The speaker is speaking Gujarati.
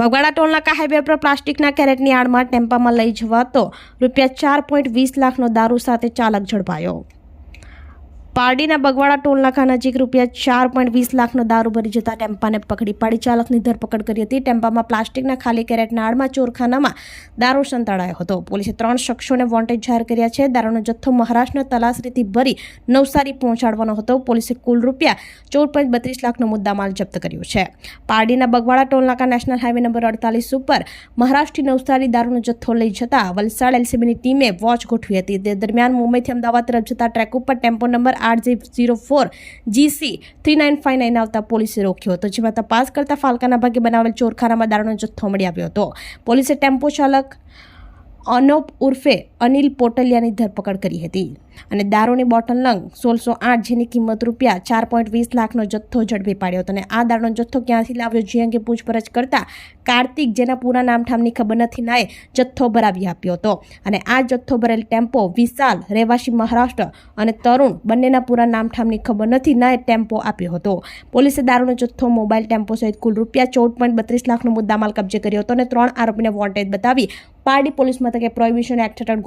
બગવાડા ટોલનાકા હાઈવે પર પ્લાસ્ટિકના કેરેટની આડમાં ટેમ્પામાં લઈ જવાતો રૂપિયા ચાર પોઈન્ટ વીસ લાખનો દારૂ સાથે ચાલક ઝડપાયો. પારડીના બગવાડા ટોલનાકા નજીક રૂપિયા ચાર પોઈન્ટ વીસ લાખનો દારૂ ભરી જતા ટેમ્પાને પકડી પાડી. ચાલકની ધરપકડ કરી હતી. ટેમ્પામાં પ્લાસ્ટિકના ખાલી કેરેટના આડમાં ચોરખાનામાં દારૂ સંતાડાયો હતો. પોલીસે ત્રણ શખ્સોને વોન્ટેડ જાહેર કર્યા છે. દારૂનો જથ્થો મહારાષ્ટ્રના તલાસરીથી ભરી નવસારી પહોંચાડવાનો હતો. પોલીસે કુલ રૂપિયા ચૌદ પોઈન્ટ બત્રીસ લાખનો મુદ્દામાલ જપ્ત કર્યો છે. પારડીના બગવાડા ટોલનાકા નેશનલ હાઈવે નંબર અડતાલીસ ઉપર મહારાષ્ટ્રથી નવસારી દારૂનો જથ્થો લઈ જતા વલસાડ એલસીબીની ટીમે વોચ ગોઠવી હતી. તે દરમિયાન મુંબઈથી અમદાવાદ તરફ જતા ટ્રેક ઉપર ટેમ્પો નંબર આઠ zero four GC three nine five nine આવતા પોલીસે રોક્યો હતો, જેમાં તપાસ કરતા ફાલકાના ભાગે બનાવેલ ચોરખાનામાં દારૂનો જથ્થો મળી આવ્યો હતો. પોલીસે ટેમ્પો ચાલક અનોપ ઉર્ફે અનિલ પોટલિયાની ધરપકડ કરી હતી અને દારૂની બોટલ નંગ સોળસો આઠ જેની કિંમત રૂપિયા ચાર પોઈન્ટ વીસ લાખનો જથ્થો ઝડપી પાડ્યો હતો અને આ દારૂનો જથ્થો ક્યાંથી લાવ્યો જે અંગે પૂછપરછ કરતા કાર્તિક જેના પૂરા નામઠામની ખબર નથી, નાએ જથ્થો ભરાવી આપ્યો હતો. અને આ જથ્થો ભરેલ ટેમ્પો વિશાલ, રહેવાસી મહારાષ્ટ્ર અને તરુણ બંનેના પૂરા નામઠામની ખબર નથી, નાએ ટેમ્પો આપ્યો હતો. પોલીસે દારૂનો જથ્થો, મોબાઈલ ટેમ્પો સહિત કુલ રૂપિયા ચૌદ પોઈન્ટ બત્રીસ લાખનો મુદ્દામાલ કબજે કર્યો હતો અને ત્રણ આરોપીને વોન્ટેડ બતાવી પારડી પોલીસ મથકે પ્રોહિબિશન એક્ટ હેઠળ